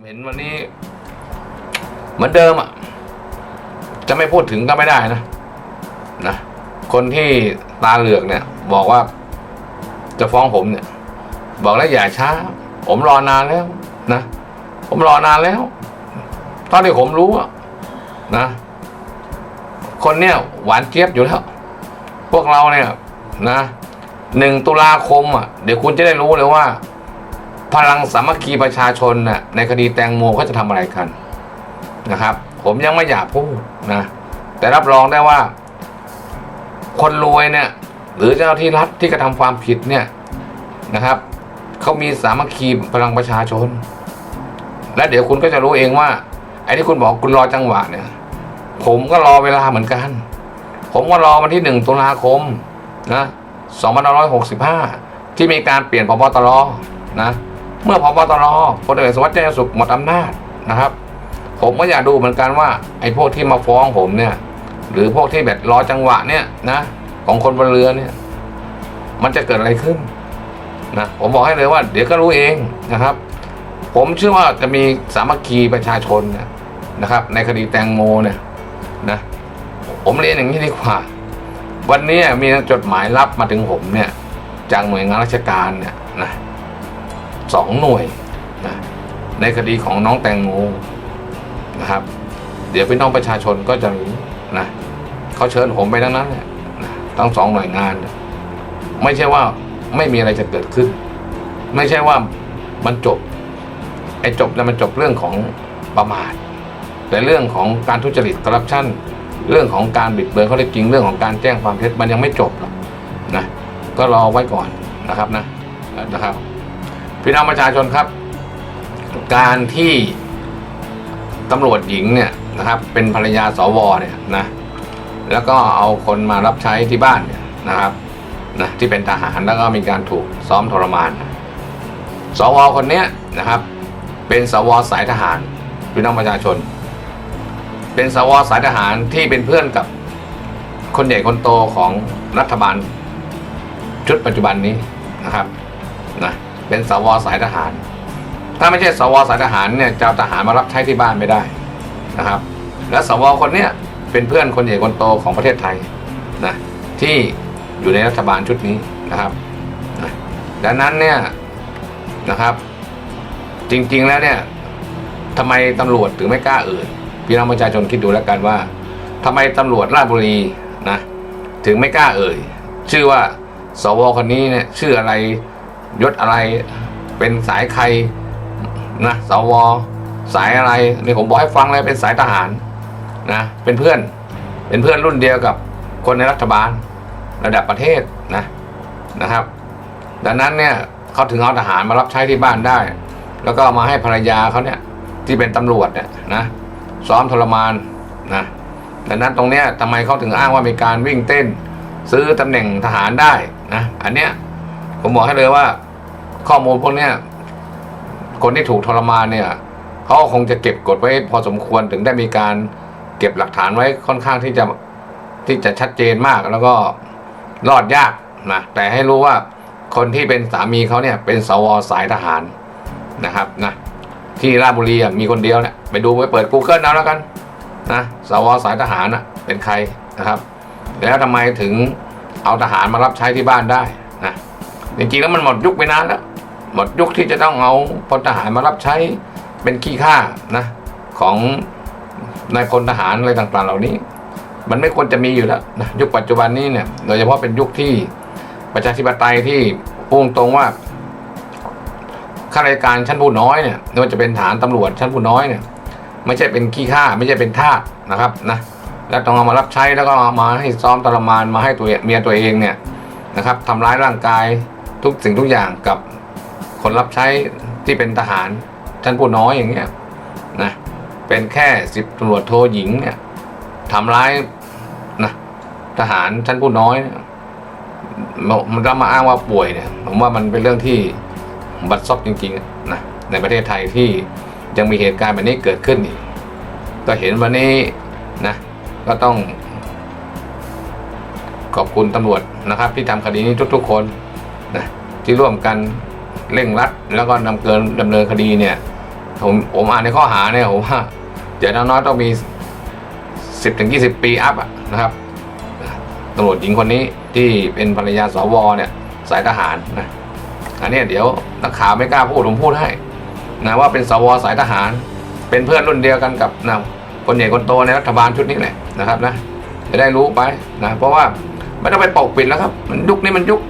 ผมเห็นวันนี้ เหมือนเดิมอะ จะไม่พูดถึงก็ไม่ได้นะนะ คนที่ตาเหลือกเนี่ย บอกว่าจะฟ้องผมเนี่ย บอกแล้วอย่าช้า ผมรอนานแล้วนะผมรอนานแล้วตอนที่ผมรู้อะนะ คนเนี่ย หวานเจี๊ยบอยู่แล้ว พวกเราเนี่ย นะหนึ่งตุลาคมอะ เดี๋ยวคุณจะได้รู้เลยว่า พลังสามัคคีประชาชนน่ะในคดีแตงโมเขาจะทำอะไรกันนะครับ ผมยังไม่อยากพูดนะแต่รับรองได้ว่า คนรวยเนี่ย หรือเจ้าที่รัฐที่กระทำความผิดเนี่ยนะครับเขามีสามัคคีพลังประชาชน และเดี๋ยวคุณก็จะรู้เองว่าไอ้ที่คุณบอกคุณรอจังหวะเนี่ย ผมก็รอเวลาเหมือนกัน ผมก็รอวันที่หนึ่งตุลาคมนะ2565ที่มีการเปลี่ยนพบตรนะ เมื่อพบตรพลเอกสวัสดิ์แจ้งสุขหมดอำนาจนะครับ ผมก็อยากดูเหมือนกันว่าไอ้พวกที่มาฟ้องผมเนี่ย หรือพวกที่แบบรอจังหวะเนี่ยนะของคนบนเรือเนี่ย มันจะเกิดอะไรขึ้นนะผมบอกให้เลยว่า เดี๋ยวก็รู้เองนะครับ ผมเชื่อว่าจะมีสามัคคีประชาชนนะครับ ในคดีแตงโมเนี่ยนะผมเรียนอย่างนี้ดีกว่า วันนี้มีจดหมายรับมาถึงผมเนี่ย จากหน่วยงานราชการเนี่ยนะ สองหน่วยนะในคดีของน้องแตงโมนะครับ เดี๋ยวพี่น้องประชาชนก็จะรู้นะเขาเชิญผมไปทั้งนั้นแหละทั้งสองหน่วยงาน ไม่ใช่ว่าไม่มีอะไรจะเกิดขึ้น ไม่ใช่ว่ามันจบไอ้จบเนี่ยมันจบเรื่องของประมาทแต่เรื่องของการทุจริตคอร์รัปชันเรื่องของการบิดเบือนข้อเท็จจริงเรื่องของการแจ้งความเท็จมันยังไม่จบหรอกนะก็รอไว้ก่อนนะครับนะนะครับ พี่น้องประชาชนครับ การที่ตำรวจหญิงเนี่ยนะครับ เป็นภรรยาสวเนี่ยนะแล้วก็เอาคนมารับใช้ที่บ้านเนี่ยนะครับนะที่เป็นทหารแล้วก็มีการถูกซ้อมทรมาน สวคนเนี้ยนะครับ เป็นสวสายทหารพี่น้องประชาชน เป็นสวสายทหารที่เป็นเพื่อนกับคนใหญ่คนโตของรัฐบาลชุดปัจจุบันนี้นะครับ เป็นสวสายทหาร ถ้าไม่ใช่สวสายทหารเนี่ยจะทหารมารับใช้ที่บ้านไม่ได้นะครับ และสวคนเนี้ยเป็นเพื่อนคนใหญ่คนโตของประเทศไทยนะที่อยู่ในรัฐบาลชุดนี้นะครับนะดังนั้นเนี่ยนะครับ จริงๆแล้วเนี่ยทำไมตำรวจถึงไม่กล้าเอ่ยพี่น้องประชาชนคิดดูแล้วกันว่าทำไมตำรวจราชบุรีนะถึงไม่กล้าเอ่ย ชื่อว่าสวคนนี้เนี่ยชื่ออะไร ยศอะไรเป็นสายใครนะสวสายอะไรนี่ผมบอกให้ฟังเลยเป็นสายทหารนะเป็นเพื่อน เป็นเพื่อนรุ่นเดียวกับคนในรัฐบาลระดับประเทศนะนะครับ ดังนั้นเนี่ยเขาถึงเอาทหารมารับใช้ที่บ้านได้ แล้วก็มาให้ภรรยาเขาเนี่ยที่เป็นตำรวจเนี่ยนะซ้อมทรมานนะดังนั้นตรงเนี้ยทำไมเขาถึงอ้างว่ามีการวิ่งเต้น ซื้อตำแหน่งทหารได้นะอันเนี้ย ผมบอกให้เลยว่า ข้อมูลพวกเนี้ยคนที่ถูกทรมานเนี่ยเขาคงจะเก็บกดไว้พอสมควรถึงได้มีการเก็บหลักฐานไว้ค่อนข้างที่จะที่จะชัดเจนมากแล้วก็รอดยากนะแต่ให้รู้ว่าคนที่เป็นสามีเขาเนี่ยเป็นสวสายทหารนะครับนะที่ราชบุรีมีคนเดียวเนี่ยไปดูไปเปิด Google เอาแล้วกันนะสวสายทหารนะเป็นใครนะครับ แล้วทำไมถึงเอาทหารมารับใช้ที่บ้านได้ จริงๆแล้วมันหมดยุคไปนานแล้ว หมดยุคที่จะต้องเอาพลทหารมารับใช้เป็นขี้ข้านะของนายพลทหารอะไรต่างๆ เหล่านี้ มันไม่ควรจะมีอยู่แล้วนะยุคปัจจุบันนี้เนี่ยโดยเฉพาะเป็นยุคที่ประชาธิปไตยที่พุ่งตรงว่าข้าราชการชั้นผู้น้อยเนี่ยไม่ว่าจะเป็นฐานตำรวจชั้นผู้น้อยเนี่ยไม่ใช่เป็นขี้ข้าไม่ใช่เป็นทาสนะครับนะแล้วต้องเอามารับใช้แล้วก็มาให้ซ้อมทรมานมาให้ตัวเมียตัวเองเนี่ยนะครับทำร้ายร่างกาย ทุกสิ่งทุกอย่างกับคนรับใช้ที่เป็นทหารชั้นผู้น้อยอย่างเงี้ยนะเป็นแค่สิบตำรวจโทหญิงเนี่ยทำร้ายนะทหารชั้นผู้น้อยมันจะมาอ้างว่าป่วยเนี่ยผมว่ามันเป็นเรื่องที่บัดซบจริงๆนะในประเทศไทยที่ยังมีเหตุการณ์แบบนี้เกิดขึ้นอีกก็เห็นวันนี้นะก็ต้องขอบคุณตำรวจนะครับ ที่ทำคดีนี้ทุกๆคน ที่ร่วมกันเร่งรัด แล้วก็นำเกินดำเนินคดีเนี่ย ผมผมอ่านในข้อหาเนี่ยผมว่าเดี๋ยวน้อยๆต้องมีสิบถึงยี่สิบปีอัพนะครับตำรวจหญิงคนนี้ที่เป็นภรรยาสวเนี่ยสายทหารนะอันนี้เดี๋ยวนักข่าวไม่กล้าพูดผมพูดให้นะว่าเป็นสวสายทหาร เป็นเพื่อนรุ่นเดียวกันกับนะคนใหญ่คนโตในรัฐบาลชุดนี้แหละนะครับนะจะได้รู้ไปนะเพราะว่าไม่ต้องไปปกปิดแล้วครับ มันยุคนี้มันยุค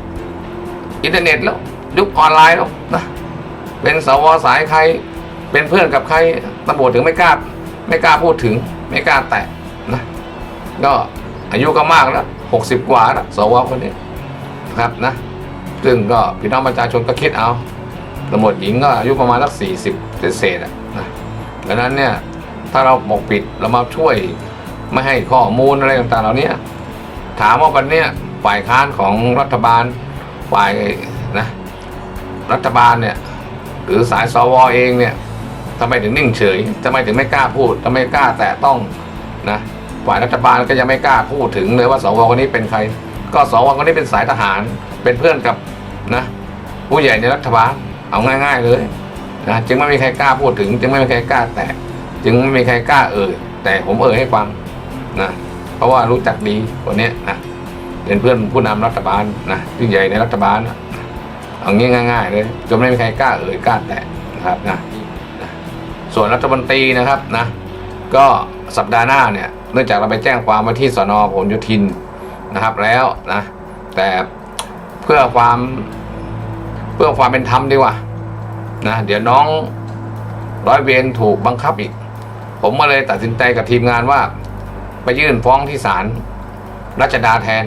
อินเทอร์เน็ตแล้วยุคออนไลน์แล้วนะเป็นสวสายใคร เป็นเพื่อนกับใครตำรวจถึงไม่กล้าไม่กล้าพูดถึง ไม่กล้าแตะนะก็อายุก็มากแล้วหกสิบกว่าแล้วสวคนนี้นะครับนะซึ่งก็พี่น้องประชาชนก็คิดเอาตำรวจหญิงก็อายุประมาณสักสี่สิบเศษๆอะนะดังนั้นเนี่ยถ้าเราปกปิดเรามาช่วยไม่ให้ข้อมูลอะไรต่างๆเหล่านี้ถามว่าวันเนี้ยฝ่ายค้านของรัฐบาล ฝ่ายนะรัฐบาลเนี่ยหรือสายสวเองเนี่ยทำไมถึงนิ่งเฉยทำไมถึงไม่กล้าพูดทำไมกล้าแตะต้องนะฝ่ายรัฐบาลก็ยังไม่กล้าพูดถึงเลยว่าสวคนนี้เป็นใคร ก็สวคนนี้เป็นสายทหารเป็นเพื่อนกับนะผู้ใหญ่ในรัฐบาลเอาง่าย ๆเลยนะจึงไม่มีใครกล้าพูดถึง จึงไม่มีใครกล้าแตะจึงไม่มีใครกล้าเอ่ยแต่ผมเอ่ยให้ฟังนะเพราะว่ารู้จักดีคนเนี้ยนะ เป็นเพื่อนผู้นำรัฐบาลนะที่ใหญ่ในรัฐบาลนะเอางี้ง่าย ๆ เลยจนไม่มีใครกล้าเอ่ยกล้าแตะนะครับนะส่วนรัฐมนตรีนะครับนะก็สัปดาห์หน้าเนี่ยเนื่องจากเราไปแจ้งความมาที่สนผลโยธินนะครับแล้วนะแต่เพื่อความเพื่อความเป็นธรรมดีกว่านะเดี๋ยวน้องร้อยเวรถูกบังคับอีก ผมก็เลยตัดสินใจกับทีมงานว่า ไปยื่นฟ้องที่ศาลรัชดาแทน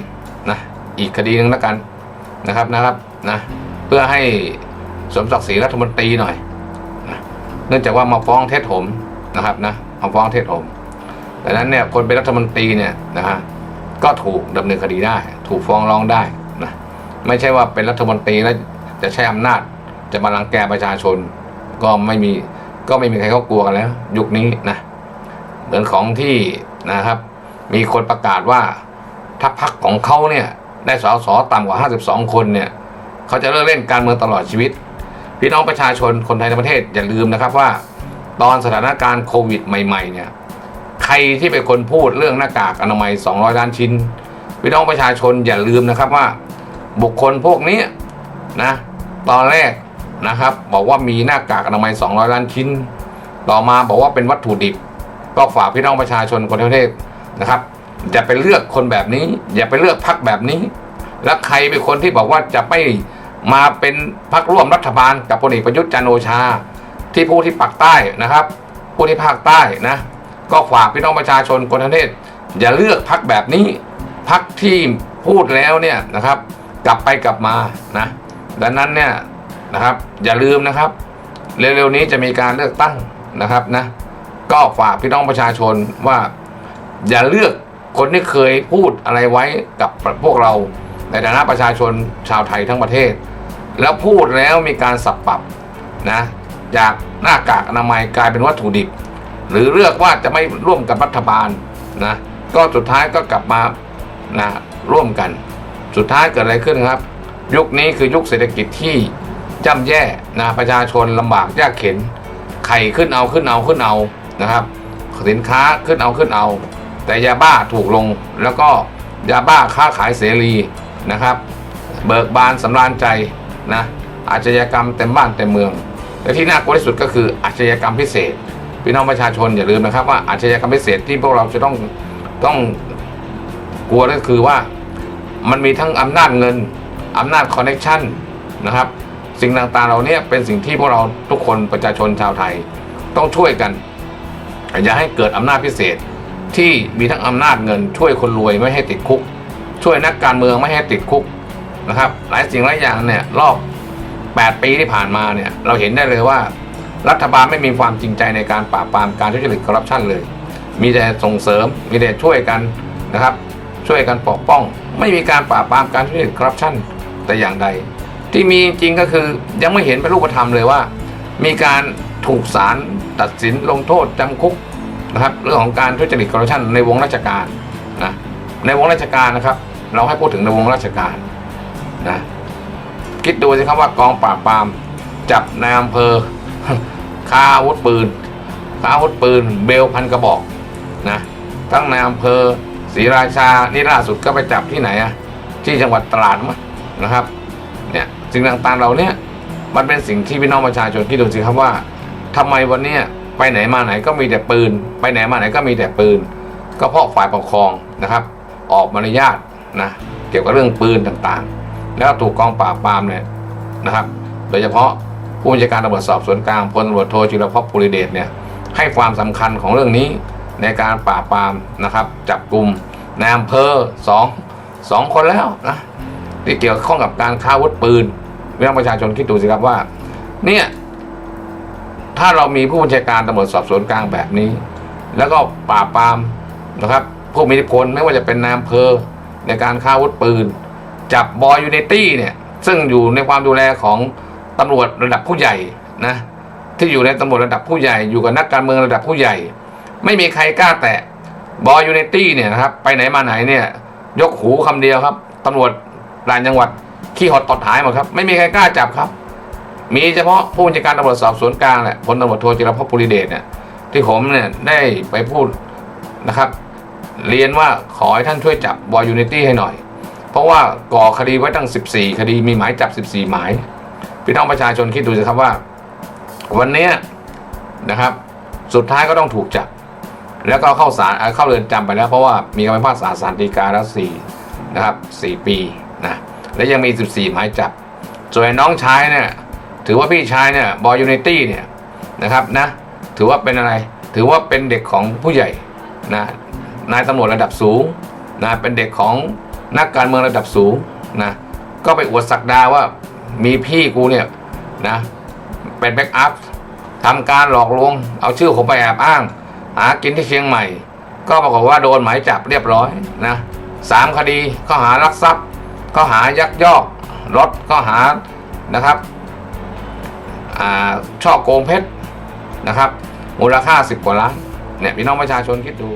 อีกคดีหนึ่งแล้วกันนะครับนะครับนะเพื่อให้สมศักดิ์ศรีรัฐมนตรีหน่อยนะเนื่องจากว่ามาฟ้องเท็จผมนะครับนะมาฟ้องเท็จผมดังนั้นเนี่ยคนเป็นรัฐมนตรีเนี่ยนะฮะก็ถูกดำเนินคดีได้ ถูกฟ้องร้องได้นะไม่ใช่ว่าเป็นรัฐมนตรีแล้วจะใช้อำนาจจะมารังแกประชาชน ก็ไม่มีก็ไม่มีใครเขากลัวกันแล้ว ยุคนี้นะเหมือนของที่นะครับ มีคนประกาศว่าถ้าพรรคของเขาเนี่ย ได้สสต่ำกว่า 52 คนเนี่ยเขาจะเลิกเล่นการเมืองตลอดชีวิต พี่น้องประชาชนคนไทยในประเทศอย่าลืมนะครับว่า ตอนสถานการณ์โควิดใหม่ๆเนี่ยใครที่เป็นคนพูดเรื่องหน้ากากอนามัย 200 ล้านชิ้น พี่น้องประชาชนอย่าลืมนะครับว่า บุคคลพวกนี้นะตอนแรกนะครับบอกว่ามีหน้ากากอนามัย 200 ล้านชิ้น ต่อมาบอกว่าเป็นวัตถุดิบ ก็ฝากพี่น้องประชาชนคนทั้งประเทศนะครับ อย่าไปเลือกคนแบบนี้ อย่าไปเลือกพรรคแบบนี้ แล้วใครเป็นคนที่บอกว่าจะไม่มาเป็นพรรคร่วมรัฐบาลกับพลเอกประยุทธ์จันโอชา ที่ผู้ที่ปักใต้นะครับ ผู้ที่ภาคใต้นะ ก็ฝากพี่น้องประชาชนคนทั้งประเทศอย่าเลือกพรรคแบบนี้พรรคที่พูดแล้วเนี่ยนะครับ กลับไปกลับมานะดังนั้นเนี่ยนะครับ อย่าลืมนะครับ เร็วๆนี้จะมีการเลือกตั้งนะครับนะก็ฝากพี่น้องประชาชนว่า อย่าเลือก คนที่เคยพูดอะไรไว้กับพวกเราในฐานะประชาชนชาวไทยทั้งประเทศ แล้วพูดแล้วมีการสับปรับนะจากหน้ากากอนามัยกลายเป็นวัตถุดิบ หรือเลือกว่าจะไม่ร่วมกับรัฐบาลนะก็สุดท้ายก็กลับมานะร่วมกัน สุดท้ายเกิดอะไรขึ้นครับ ยุคนี้คือยุคเศรษฐกิจที่ย่ำแย่นะประชาชนลำบากยากเข็นไข่ขึ้นเอาขึ้นเอาขึ้นเอานะครับ สินค้าขึ้นเอาขึ้นเอา แต่ยาบ้าถูกลงแล้วก็ยาบ้าค้าขายเสรีนะครับ เบิกบานสำราญใจนะอาชญากรรมเต็มบ้านเต็มเมืองและที่น่ากลัวที่สุดก็คืออาชญากรรมพิเศษพี่น้องประชาชนอย่าลืมนะครับว่าอาชญากรรมพิเศษที่พวกเราจะต้องต้องกลัวก็คือว่ามันมีทั้งอำนาจเงินอำนาจคอนเน็ชันนะครับสิ่งต่างๆเหล่านี้เป็นสิ่งที่พวกเราทุกคนประชาชนชาวไทย ต้องช่วยกัน อย่าให้เกิดอำนาจพิเศษ ที่มีทั้งอำนาจเงิน ช่วยคนรวยไม่ให้ติดคุก ช่วยนักการเมืองไม่ให้ติดคุกนะครับ หลายสิ่งหลายอย่างเนี่ยรอบ 8 ปีที่ผ่านมาเนี่ยเราเห็นได้เลยว่า รัฐบาลไม่มีความจริงใจในการปราบปรามการทุจริตคอร์รัปชันเลย มีแต่ส่งเสริมมีแต่ช่วยกันนะครับ ช่วยกันปกป้อง ไม่มีการปราบปรามการทุจริตคอร์รัปชันแต่อย่างใด ที่มีจริงก็คือยังไม่เห็นเป็นรูปธรรมเลยว่า มีการถูกศาลตัดสินลงโทษจำคุก นะครับเรื่องของการทุจริตคอร์รัปชันในวงราชการนะในวงราชการนะครับ เราให้พูดถึงในวงราชการนะคิดดูสิครับว่ากองปราบปรามจับนายอำเภอค้าอาวุธปืนค้าอาวุธปืน เบลพันกระบอกนะทั้งในอำเภอศรีราชานี่ล่าสุดก็ไปจับที่ไหนอะที่จังหวัดตราดมั้งนะครับเนี่ยสิ่งต่างๆเหล่าเนี้ยมันเป็นสิ่งที่พี่น้องประชาชนที่ดูสิครับว่าทำไมวันเนี้ย ไปไหนมาไหนก็มีแต่ปืน ไปไหนมาไหนก็มีแต่ปืน ก็เพราะฝ่ายปกครองนะครับ ออกมารยาทนะเกี่ยวกับเรื่องปืนต่างๆ แล้วถูกกองปราบปรามเนี่ยนะครับ โดยเฉพาะผู้บัญชาการตำรวจสอบสวนกลางพลตำรวจโทจิรพภูริเดชเนี่ยให้ความสำคัญของเรื่องนี้ในการปราบปรามนะครับ จับกลุ่มในอำเภอสองสองคนแล้วนะที่เกี่ยวข้องกับการค้าวุธปืนพี่องประชาชนคิดดูสิครับว่า เนี่ย ถ้าเรามีผู้บัญชาการตำรวจสอบสวนกลางแบบนี้ แล้วก็ปราบปรามนะครับผู้มีอิทธิพลไม่ว่าจะเป็นนายอำเภอในการค้าวุธปืน จับบอยยูเนตี้เนี่ยซึ่งอยู่ในความดูแลของตำรวจระดับผู้ใหญ่นะที่อยู่ในตำรวจระดับผู้ใหญ่อยู่กับนักการเมืองระดับผู้ใหญ่ ไม่มีใครกล้าแตะบอยยูเนตี้เนี่ยนะครับไปไหนมาไหนเนี่ยยกหูคำเดียวครับตำรวจด่านจังหวัดขี้หดตดหายหมดครับ ไม่มีใครกล้าจับครับ มีเฉพาะผู้บัญชาการตำรวจสอบสวนกลางแหละพลตำรวจโทจิรพภูริเดชเนี่ยที่ผมเนี่ยได้ไปพูดนะครับ เรียนว่าขอให้ท่านช่วยจับบอยยูนิตี้ให้หน่อย เพราะว่าก่อคดีไว้ตั้ง 14 คดีมีหมายจับ 14 หมาย พี่น้องประชาชนคิดดูสิครับว่า วันนี้นะครับสุดท้ายก็ต้องถูกจับ แล้วก็เข้าศาลเข้าเรือนจำไปแล้ว เพราะว่ามีคำพิพากษาศาลฎีกาแล้วสี่นะครับสี่ปีนะและยังมี 14 หมายจับ ส่วนน้องชายเนี่ย ถือว่าพี่ชายเนี่ยบอยยูนิตี้เนี่ยนะครับนะถือว่าเป็นอะไรถือว่าเป็นเด็กของผู้ใหญ่นะนายตำรวจระดับสูงนะเป็นเด็กของนักการเมืองระดับสูงนะก็ไปอวดสักดาว่ามีพี่กูเนี่ยนะเป็นแบ็กอัพทำการหลอกลวงเอาชื่อผมไปแอบอ้าง หากินที่เชียงใหม่ ก็ปรากฏว่าโดนหมายจับเรียบร้อยนะสามคดีข้อหารักทรัพย์ข้อหายักยอกรถข้อหานะครับ ช่อโกงเพชรนะครับมูลค่า 10 กว่าล้านเนี่ยพี่น้องประชาชนคิดดู